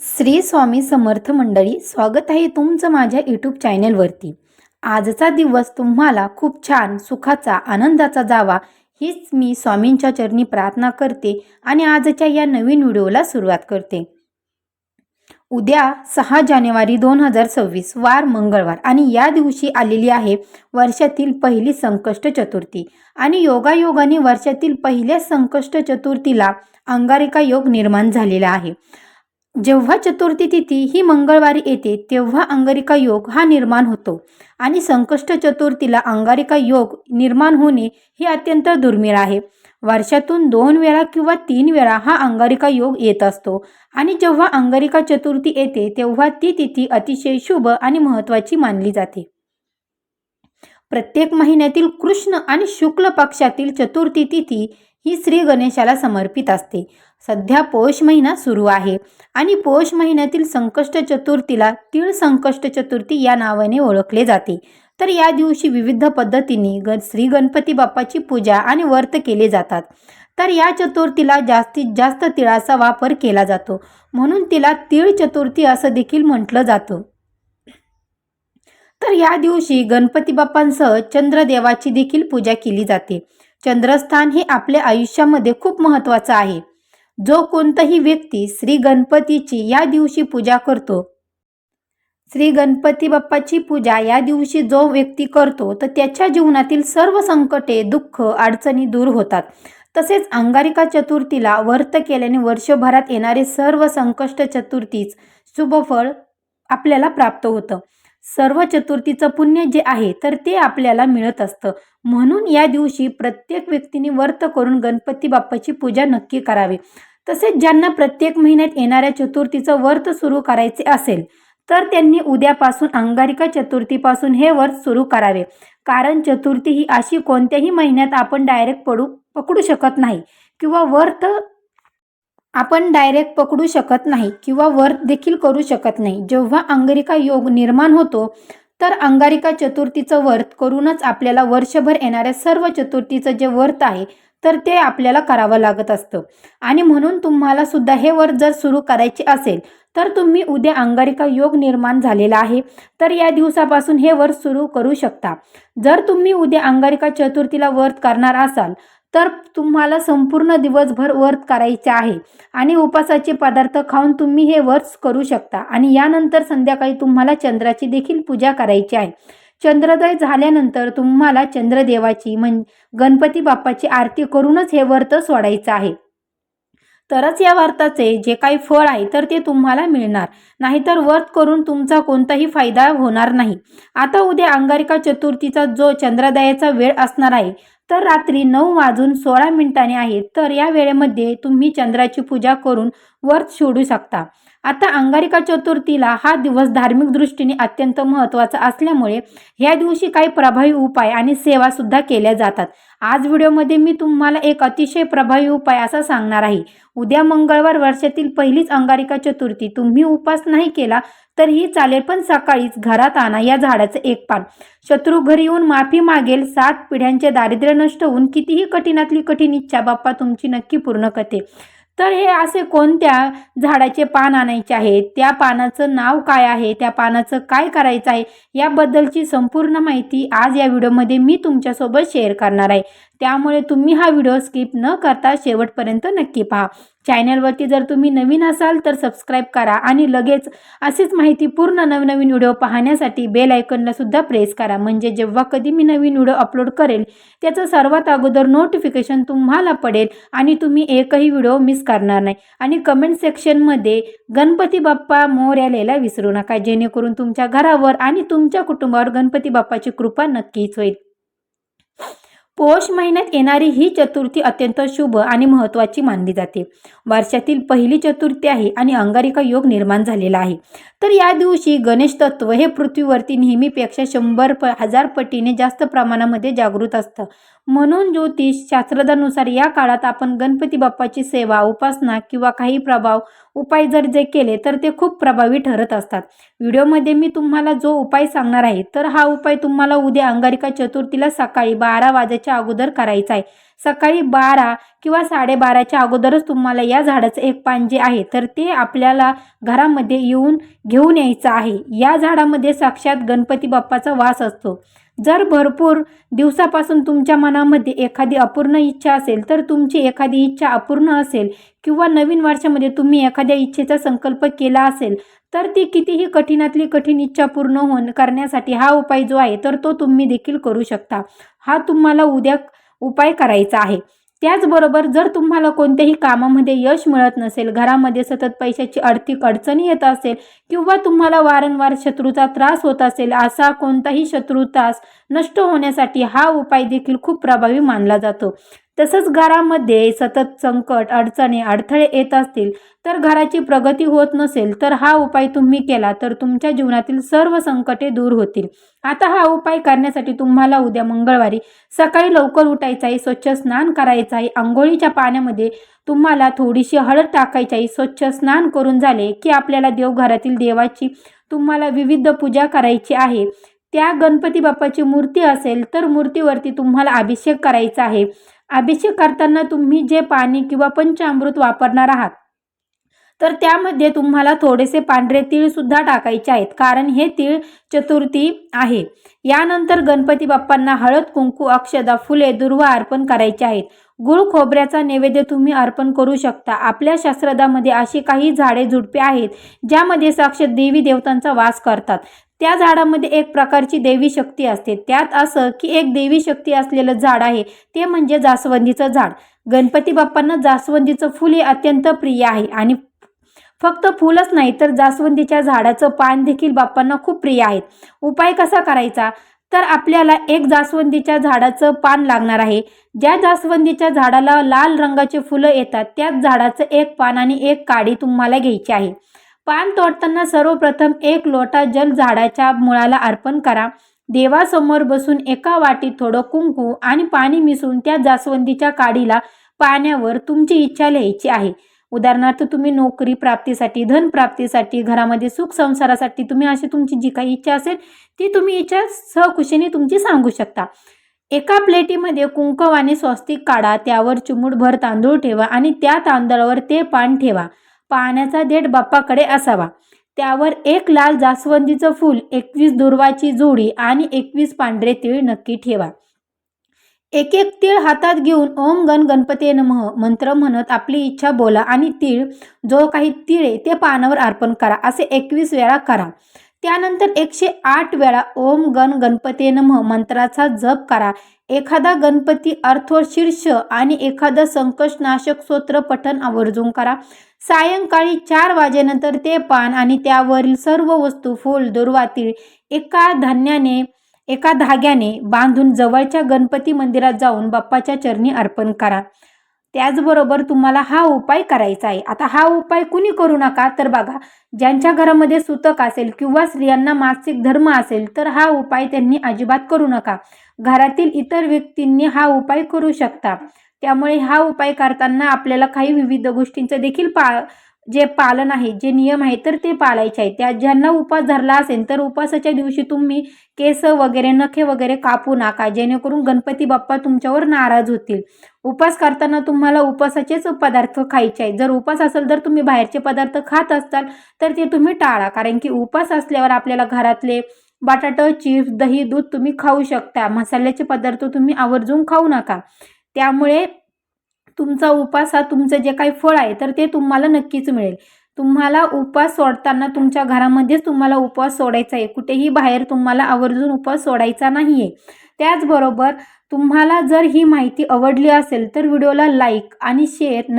श्री स्वामी समर्थ मंडळी स्वागत आहे तुमचं माझ्या यूट्यूब चॅनेलवरती आजचा दिवस तुम्हाला खूप छान सुखाचा आनंदाचा जावा हीच मी स्वामींच्या चरणी प्रार्थना करते आणि आजच्या या नवीन व्हिडिओला सुरुवात करते. उद्या सहा जानेवारी दोन हजार सव्वीस वार मंगळवार आणि या दिवशी आलेली आहे वर्षातील पहिली संकष्ट चतुर्थी. आणि योगायोगाने वर्षातील पहिल्या संकष्ट चतुर्थीला अंगारिका योग निर्माण झालेला आहे. जेव्हा चतुर्थी तिथी ही मंगळवारी येते तेव्हा अंगारिका योग हा निर्माण होतो. आणि संकष्ट चतुर्थीला अंगारिका योग निर्माण होणे हे अत्यंत दुर्मिळ आहे. वर्षातून दोन वेळा किंवा तीन वेळा हा अंगारिका योग येत असतो. आणि जेव्हा अंगारिका चतुर्थी येते तेव्हा ती तिथी अतिशय शुभ आणि महत्त्वाची मानली जाते. प्रत्येक महिन्यातील कृष्ण आणि शुक्ल पक्षातील चतुर्थी तिथी ही श्री गणेशाला समर्पित असते. सध्या पौष महिना सुरू आहे आणि पौष महिन्यातील संकष्ट चतुर्थीला तीळ संकष्ट चतुर्थी या नावाने ओळखले जाते. तर या दिवशी विविध पद्धतीने ग श्री गणपती बाप्पाची पूजा आणि व्रत केले जातात. तर या चतुर्थीला जास्तीत जास्त तिळाचा वापर केला जातो. म्हणून तिला तीळ चतुर्थी असं देखील म्हटलं जातं. तर या दिवशी गणपती बाप्पांसह चंद्रदेवाची देखील पूजा केली जाते. चंद्रस्थान हे आपल्या आयुष्यामध्ये खूप महत्त्वाचं आहे. जो कोणताही व्यक्ती श्री गणपतीची या दिवशी पूजा करतो श्री गणपती बाप्पाची पूजा या दिवशी जो व्यक्ती करतो तर त्याच्या जीवनातील सर्व संकटे दुःख अडचणी दूर होतात. तसेच अंगारिका चतुर्थीला व्रत केल्याने वर्षभरात येणारे सर्व संकष्ट चतुर्थीच शुभफळ आपल्याला प्राप्त होतं. सर्व चतुर्थीचं पुण्य जे आहे तर ते आपल्याला मिळत असतं. म्हणून या दिवशी प्रत्येक व्यक्तीने व्रत करून गणपती बाप्पाची पूजा नक्की करावी. तसेच ज्यांना प्रत्येक महिन्यात येणाऱ्या चतुर्थीचं व्रत सुरू करायचे असेल तर त्यांनी उद्यापासून अंगारिका चतुर्थीपासून हे व्रत सुरू करावे. कारण चतुर्थी ही अशी कोणत्याही महिन्यात आपण डायरेक्ट पडू पकडू शकत नाही. किंवा व्रत आपण डायरेक्ट पकडू शकत नाही किंवा वर देखील करू शकत नाही. जेव्हा अंगारिका योग निर्माण होतो तर अंगारिका चतुर्थीचं व्रत करूनच आपल्याला वर्षभर येणाऱ्या सर्व चतुर्थीचं जे व्रत आहे तर ते आपल्याला करावं लागत असतं. आणि म्हणून तुम्हाला सुद्धा हे व्रत जर सुरू करायचे असेल तर तुम्ही उद्या अंगारिका योग निर्माण झालेला आहे तर या दिवसापासून हे व्रत सुरू करू शकता. जर तुम्ही उद्या अंगारिका चतुर्थीला व्रत करणार असाल तर तुम्हाला संपूर्ण दिवसभर व्रत करायचे आहे. आणि उपासाचे पदार्थ खाऊन तुम्ही हे व्रत करू शकता. आणि यानंतर संध्याकाळी तुम्हाला चंद्राची देखील पूजा करायची आहे. चंद्रोदय झाल्यानंतर तुम्हाला चंद्रदेवाची म्हण गणपती बाप्पाची आरती करूनच हे व्रत सोडायचं आहे. तरच या व्रताचे जे काही फळ आहे तर ते तुम्हाला मिळणार. नाहीतर व्रत करून तुमचा कोणताही फायदा होणार नाही. आता उद्या अंगारिका चतुर्थीचा जो चंद्रोदयाचा वेळ असणार आहे तर रात्री नऊ वाजून सोळा मिनिटांनी आहे तर या वेळेमध्ये तुम्ही चंद्राची पूजा करून व्रत सोडू शकता. आता अंगारिका चतुर्थीला हा दिवस धार्मिक दृष्टीने अत्यंत महत्त्वाचा असल्यामुळे ह्या दिवशी काही प्रभावी उपाय आणि सेवासुद्धा केल्या जातात. आज व्हिडिओमध्ये मी तुम्हाला एक अतिशय प्रभावी उपाय असा सांगणार आहे. उद्या मंगळवार वर्षातील पहिलीच अंगारिका चतुर्थी. तुम्ही उपास नाही केला तर ही चालेल पण सकाळीच घरात आणा या झाडाचं एक पान. शत्रू घरी येऊन माफी मागेल सात पिढ्यांचे दारिद्र्य नष्ट होऊन कितीही कठीणातली कठीण इच्छा बाप्पा तुमची नक्की पूर्ण करते तर हे असे कोणत्या झाडाचे पान आणायचे आहे? त्या पानाचं नाव काय आहे? त्या पानाचं काय करायचं आहे? याबद्दलची संपूर्ण माहिती आज या व्हिडिओमध्ये मी तुमच्यासोबत शेअर करणार आहे. त्यामुळे तुम्ही हा व्हिडिओ स्किप न करता शेवटपर्यंत नक्की पहा. चॅनलवरती जर तुम्ही नवीन असाल तर सबस्क्राईब करा आणि लगेच अशीच माहिती पूर्ण नवनवीन व्हिडिओ पाहण्यासाठी बेल आयकनला सुद्धा प्रेस करा. म्हणजे जेव्हा कधी मी नवीन व्हिडिओ अपलोड करेल त्याचं सर्वात अगोदर नोटिफिकेशन तुम्हाला पडेल आणि तुम्ही एकही व्हिडिओ मिस करणार नाही. आणि कमेंट सेक्शनमध्ये गणपती बाप्पा मोर्या लिहायला विसरू नका. जेणेकरून तुमच्या घरावर आणि तुमच्या कुटुंबावर गणपती बाप्पाची कृपा नक्कीच होईल. पौष महिन्यात येणारी ही चतुर्थी अत्यंत शुभ आणि महत्त्वाची मानली जाते. वर्षातील पहिली चतुर्थी आहे आणि अंगारिका योग निर्माण झालेला आहे. तर या दिवशी गणेश तत्व हे पृथ्वीवरती नेहमीपेक्षा शंभर प हजार पटीने जास्त प्रमाणामध्ये जागृत असतं. म्हणून ज्योतिष शास्त्रज्ञानुसार या काळात आपण गणपती बाप्पाची सेवा उपासना किंवा काही प्रभाव उपाय जर जे केले तर ते खूप प्रभावी ठरत असतात. व्हिडिओमध्ये मी तुम्हाला जो उपाय सांगणार आहे तर हा उपाय तुम्हाला उद्या अंगारिका चतुर्थीला सकाळी बारा वाजे वाजायच्या अगोदर करायचा आहे. सकाळी बारा किंवा साडेबाराच्या अगोदरच तुम्हाला या झाडाचं एक पान जे आहे. तर ते आपल्याला घरामध्ये येऊन घेऊन यायचं आहे. या झाडामध्ये साक्षात गणपती बाप्पाचा वास असतो. जर भरपूर दिवसापासून तुमच्या मनामध्ये एखादी अपूर्ण इच्छा असेल तर तुमची एखादी इच्छा अपूर्ण असेल किंवा नवीन वर्षामध्ये तुम्ही एखाद्या इच्छेचा संकल्प केला असेल तर ती कितीही कठीणातली कठीण इच्छा पूर्ण होण करण्यासाठी हा उपाय जो आहे तर तो तुम्ही देखील करू शकता. हा तुम्हाला उद्या उपाय करायचा आहे. त्याचबरोबर जर तुम्हाला कोणत्याही कामामध्ये यश मिळत नसेल घरामध्ये सतत पैशाची आर्थिक अडचणी येत असेल किंवा तुम्हाला वारंवार शत्रूचा त्रास होत असेल असा कोणताही शत्रू त्रास नष्ट होण्यासाठी हा उपाय देखील खूप प्रभावी मानला जातो. तसंच घरामध्ये सतत संकट अडचणी अडथळे येत असतील तर घराची प्रगती होत नसेल तर हा उपाय तुम्ही केला तर तुमच्या जीवनातील सर्व संकटे दूर होतील. आता हा उपाय करण्यासाठी तुम्हाला उद्या मंगळवारी सकाळी लवकर उठायचं आहे स्वच्छ स्नान करायचं आहे आंघोळीच्या पाण्यामध्ये तुम्हाला थोडीशी हळद टाकायची आहे स्वच्छ स्नान करून झाले की आपल्याला देवघरातील देवाची तुम्हाला विविध पूजा करायची आहे. त्या गणपती बाप्पाची मूर्ती असेल तर मूर्तीवरती तुम्हाला अभिषेक करायचा आहे. अभिषेक करताना तुम्ही जे पाणी किंवा पंचामृत वापरणार आहात तर त्यामध्ये तुम्हाला थोडेसे पांढरे तीळसुद्धा टाकायचे आहेत कारण हे तीळ चतुर्थी आहे. यानंतर गणपती बाप्पांना हळद कुंकू अक्षदा फुले दुर्वा अर्पण करायचे आहेत. गुळ खोबऱ्याचा नैवेद्य तुम्ही अर्पण करू शकता. आपल्या शास्त्रदामध्ये अशी काही झाडे झुडपे आहेत ज्यामध्ये साक्षात देवी देवतांचा वास करतात. त्या झाडामध्ये एक प्रकारची देवी शक्ती असते. त्यात असं की एक देवी शक्ती असलेलं झाड आहे ते म्हणजे जास्वंदीचं झाड. गणपती बाप्पांना जास्वंदीचं फुल हे अत्यंत प्रिय आहे आणि फक्त फुलच नाही तर जास्वंदीच्या झाडाचं पान देखील बाप्पांना खूप प्रिय आहेत उपाय कसा करायचा? तर आपल्याला एक जास्वंदीच्या झाडाचं पान लागणार आहे. ज्या जास्वंदीच्या झाडाला लाल रंगाचे फुलं येतात त्याच झाडाचं एक पान आणि एक काडी तुम्हाला घ्यायची आहे. पान तोडताना सर्वप्रथम एक लोटा जल झाडाच्या मुळाला अर्पण करा. देवासमोर बसून एका वाटीत थोडं कुंकू आणि पाणी मिसळून त्या जास्वंदीच्या काडीला पाण्यावर तुमची इच्छा लिहायची आहे. उदाहरणार्थ तुम्ही नोकरी प्राप्तीसाठी धन प्राप्तीसाठी घरामध्ये सुख संसारासाठी तुम्ही अशी तुमची जी काही इच्छा असेल ती तुम्ही इच्छा सहकुशीने तुमची सांगू शकता. एका प्लेटीमध्ये कुंकव आणि स्वस्तिक काढा त्यावर चिमूटभर तांदूळ ठेवा आणि त्या तांदळावर ते पान ठेवा. पाण्याचा देठ बाप्पाकडे असावा. त्यावर एक लाल जास्वंदीचं फूल एकवीस दुर्वाची जोडी आणि एकवीस पांढरे तीळ नक्की ठेवा. एक एक तीळ हातात घेऊन ओम गण गणपती नमः मंत्र म्हणत आपली इच्छा बोला आणि तीळ जो काही तीळ आहे ते पानावर अर्पण करा. असे एकवीस वेळा करा. त्यानंतर एकशे आठ वेळा ओम गण गणपती नम मंत्राचा जप करा. एखादा गणपती अर्थशीर्ष आणि एखादं संकटनाशक स्तोत्र पठण आवर्जून करा. सायंकाळी चार वाजेनंतर ते पान आणि त्यावरील सर्व वस्तू फूल दुर्वातील एका धान्याने एका धाग्याने बांधून जवळच्या गणपती मंदिरात जाऊन बाप्पाच्या चरणी अर्पण करा. त्याचबरोबर तुम्हाला हा उपाय करायचा आहे. आता हा उपाय कुणी करू नका? तर बघा ज्यांच्या घरामध्ये सुतक असेल किंवा स्त्रियांना मासिक धर्म असेल तर हा उपाय त्यांनी अजिबात करू नका. घरातील इतर व्यक्तींनी हा उपाय करू शकता. त्यामुळे हा उपाय करताना आपल्याला काही विविध गोष्टींचं देखील पा जे पालन आहे जे नियम आहे तर ते पाळायचे आहे. त्या ज्यांना उपास धरला असेल तर उपासाच्या दिवशी तुम्ही केस वगैरे नखे वगैरे कापू नका. जेणेकरून गणपती बाप्पा तुमच्यावर नाराज होतील. उपास करताना तुम्हाला उपासाचेच पदार्थ खायचे आहेत. जर उपास असेल तर तुम्ही बाहेरचे पदार्थ खात असाल तर ते तुम्ही टाळा. कारण की उपास असल्यावर आपल्याला घरातले बटाटा चिप्स दही दूध तुम्ही खाऊ शकता. मसाल्याचे पदार्थ तुम्ही आवर्जून खाऊ नका. त्यामुळे तुमचा उपास हा तुमचं जे काही फळ आहे तर ते तुम्हाला नक्कीच मिळेल. तुम्हाला उपवास सोडताना तुमच्या घरामध्येच तुम्हाला उपवास सोडायचा आहे. कुठेही बाहेर तुम्हाला आवर्जून उपवास सोडायचा नाही आहे त्याचबरोबर तुम्हाला जर ही माहिती आवडली असेल तर व्हिडिओला लाईक आणि शेअर न